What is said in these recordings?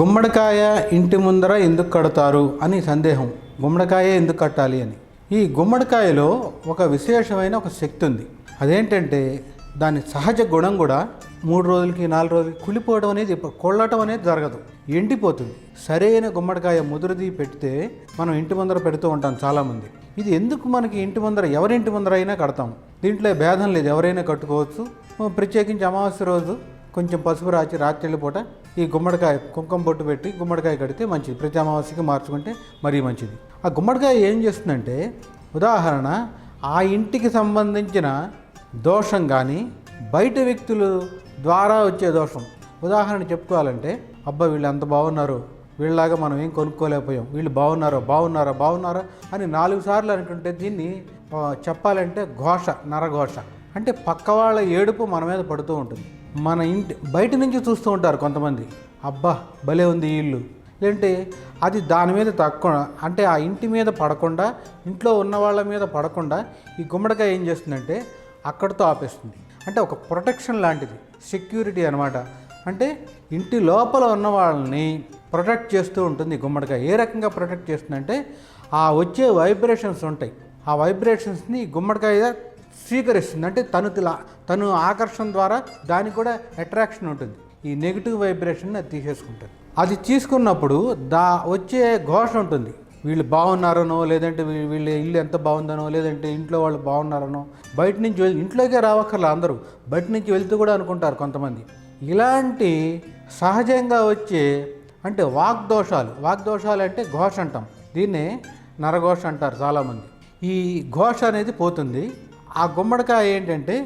గుమ్మడికాయ ఇంటి ముందర ఎందుకు కడతారు అని సందేహం. గుమ్మడికాయ ఎందుకు కట్టాలి అని. ఈ గుమ్మడికాయలో ఒక విశేషమైన ఒక శక్తి ఉంది. అదేంటంటే దాని సహజ గుణం కూడా మూడు రోజులకి నాలుగు రోజులకి కుళ్ళిపోవడం అనేది కొళ్ళటం అనేది జరగదు. ఎండిపోతుంది. సరైన గుమ్మడికాయ ముదురుది పెడితే మనం ఇంటి ముందర పెడుతూ ఉంటాం చాలామంది. ఇది ఎందుకు మనకి ఇంటి ముందర ఎవరింటి ముందర అయినా కడతాం? దీంట్లో భేదం లేదు. ఎవరైనా కట్టుకోవచ్చు. ప్రత్యేకించి అమావాస్య రోజు కొంచెం పసుపు రాచి రాత్రి పూట ఈ గుమ్మడికాయ కుంకుమ బొట్టు పెట్టి గుమ్మడికాయ కడితే మంచిది. ప్రతి అమావాస్యకి మార్చుకుంటే మరీ మంచిది. ఆ గుమ్మడికాయ ఏం చేస్తుందంటే ఉదాహరణ ఆ ఇంటికి సంబంధించిన దోషం కానీ బయట వ్యక్తులు ద్వారా వచ్చే దోషం. ఉదాహరణ చెప్పుకోవాలంటే అబ్బా వీళ్ళు అంత బాగున్నారు వీళ్ళలాగా మనం ఏం కొనుక్కోలేకపోయాం వీళ్ళు బాగున్నారో బాగున్నారా బాగున్నారా అని నాలుగు సార్లు అనుకుంటే దీన్ని చెప్పాలంటే ఘోష నరఘోష. అంటే పక్క వాళ్ళ ఏడుపు మన మీద పడుతూ ఉంటుంది. మన ఇంటి బయట నుంచి చూస్తూ ఉంటారు కొంతమంది. అబ్బా భలే ఉంది ఈ ఇల్లు. లేదంటే అది దాని మీద తక్కువ అంటే ఆ ఇంటి మీద పడకుండా ఇంట్లో ఉన్న వాళ్ళ మీద పడకుండా ఈ గుమ్మడికాయ ఏం చేస్తుందంటే అక్కడితో ఆపేస్తుంది. అంటే ఒక ప్రొటెక్షన్ లాంటిది సెక్యూరిటీ అనమాట అంటే ఇంటి లోపల ఉన్న వాళ్ళని ప్రొటెక్ట్ చేస్తూ ఉంటుంది గుమ్మడికాయ. ఏ రకంగా ప్రొటెక్ట్ చేస్తుందంటే ఆ వచ్చే వైబ్రేషన్స్ ఉంటాయి. ఆ వైబ్రేషన్స్ని గుమ్మడికాయ స్వీకరిస్తుంది. అంటే తను తను ఆకర్షణ ద్వారా దానికి కూడా అట్రాక్షన్ ఉంటుంది. ఈ నెగిటివ్ వైబ్రేషన్ అది తీసేసుకుంటుంది. అది తీసుకున్నప్పుడు దా వచ్చే ఘోష ఉంటుంది. వీళ్ళు బాగున్నారనో లేదంటే వీళ్ళ ఇల్లు ఎంత బాగుందనో లేదంటే ఇంట్లో వాళ్ళు బాగున్నారనో బయట నుంచి వెళ్ళి ఇంట్లోకే రావక్కర్లా అందరూ. బయట నుంచి వెళ్తూ కూడా అనుకుంటారు కొంతమంది. ఇలాంటి సహజంగా వచ్చే అంటే వాగ్దోషాలు వాగ్దోషాలు అంటే ఘోష అంటాం. దీన్నే నరఘోష అంటారు చాలామంది. ఈ ఘోష అనేది పోతుంది. ఆ గుమ్మడికాయ ఏంటంటే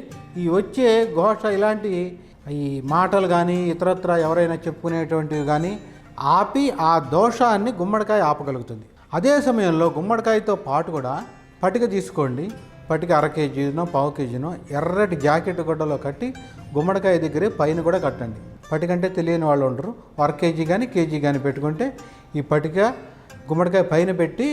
ఈ వచ్చే ఘోష ఇలాంటి ఈ మాటలు కానీ ఇతరత్ర ఎవరైనా చెప్పుకునేటువంటివి కానీ ఆపి ఆ దోషాన్ని గుమ్మడికాయ ఆపగలుగుతుంది. అదే సమయంలో గుమ్మడికాయతో పాటు కూడా పటిక తీసుకోండి. పటిక అర కేజీనో పావు కేజీనో ఎర్రటి జాకెట్ గుడ్డలో కట్టి గుమ్మడికాయ దగ్గరే పైన కూడా కట్టండి. పటికంటే తెలియని వాళ్ళు ఉండరు. అర కేజీ కానీ కేజీ కానీ పెట్టుకుంటే ఈ పటిక గుమ్మడికాయ పైన పెట్టి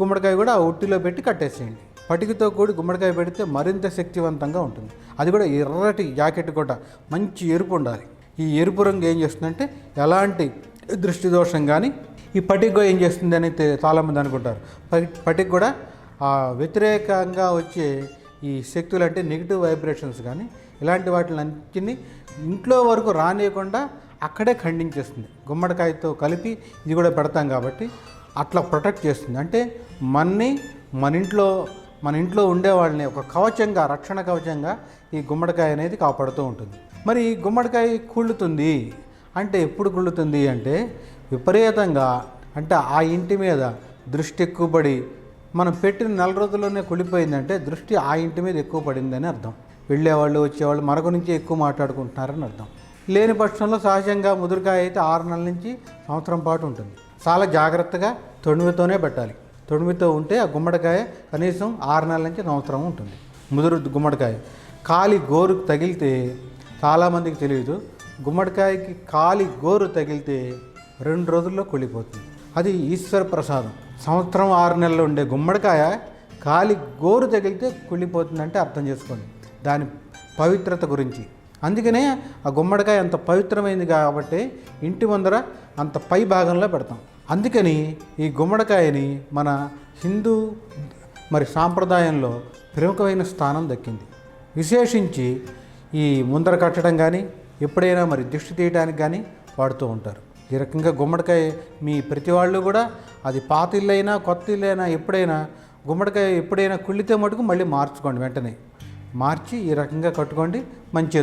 గుమ్మడికాయ కూడా ఆ ఉట్టిలో పెట్టి కట్టేసేయండి. పటికతో కూడి గుమ్మడికాయ పెడితే మరింత శక్తివంతంగా ఉంటుంది. అది కూడా ఎర్రటి జాకెట్ కూడా మంచి ఎరుపు ఉండాలి. ఈ ఎరుపు రంగు ఏం చేస్తుందంటే ఎలాంటి దృష్టి దోషం కానీ ఈ పటిక ఏం చేస్తుంది అని చాలామంది అనుకుంటారు. పటిక కూడా ఆ వ్యతిరేకంగా వచ్చే ఈ శక్తులు అంటే నెగిటివ్ వైబ్రేషన్స్ కానీ ఇలాంటి వాటిని ఇంట్లో వరకు రానియకుండా అక్కడే ఖండించేస్తుంది. గుమ్మడికాయతో కలిపి ఇది కూడా పెడతాం కాబట్టి అట్లా ప్రొటెక్ట్ చేస్తుంది. అంటే మన్ని మన ఇంట్లో మన ఇంట్లో ఉండేవాళ్ళని ఒక కవచంగా రక్షణ కవచంగా ఈ గుమ్మడికాయ అనేది కాపాడుతూ ఉంటుంది. మరి ఈ గుమ్మడికాయ కుళ్ళుతుంది అంటే ఎప్పుడు కుళ్ళుతుంది అంటే విపరీతంగా అంటే ఆ ఇంటి మీద దృష్టి ఎక్కువబడి మనం పెట్టిన నెల రోజుల్లోనే కుళ్ళిపోయిందంటే దృష్టి ఆ ఇంటి మీద ఎక్కువ పడిందని అర్థం. వెళ్ళేవాళ్ళు వచ్చేవాళ్ళు మరొక నుంచి ఎక్కువ మాట్లాడుకుంటున్నారని అర్థం. లేని పక్షంలో సహజంగా ముదురుకాయ అయితే ఆరు నెలల నుంచి సంవత్సరం పాటు ఉంటుంది. చాలా జాగ్రత్తగా తొణిమితోనే పెట్టాలి. తొడిమితో ఉంటే ఆ గుమ్మడికాయ కనీసం ఆరు నెలల నుంచి సంవత్సరం ఉంటుంది. ముదురు గుమ్మడికాయ. కాలి గోరు తగిలితే చాలామందికి తెలియదు. గుమ్మడికాయకి కాలి గోరు తగిలితే రెండు రోజుల్లో కుళ్ళిపోతుంది. అది ఈశ్వర ప్రసాదం. సంవత్సరం ఆరు నెలలు ఉండే గుమ్మడికాయ కాలి గోరు తగిలితే కుళ్ళిపోతుందంటే అర్థం చేసుకోండి. దాని పవిత్రత గురించి. అందుకనే ఆ గుమ్మడికాయ అంత పవిత్రమైంది కాబట్టి ఇంటి ముందర అంత పై భాగంలో పెడతాం. అందుకని ఈ గుమ్మడికాయని మన హిందూ మరి సాంప్రదాయంలో ప్రముఖమైన స్థానం దక్కింది. విశేషించి ఈ ముందర కట్టడం కానీ ఎప్పుడైనా మరి దిష్టి తీయడానికి కానీ వాడుతూ ఉంటారు. ఈ రకంగా గుమ్మడికాయ మీ ప్రతి వాళ్ళు కూడా అది పాత ఇల్లైనా కొత్త ఇల్లైనా ఎప్పుడైనా గుమ్మడికాయ ఎప్పుడైనా కుళ్ళితే మటుకు మళ్ళీ మార్చుకోండి వెంటనే. మార్చి ఈ రకంగా కట్టుకోండి మంచిది.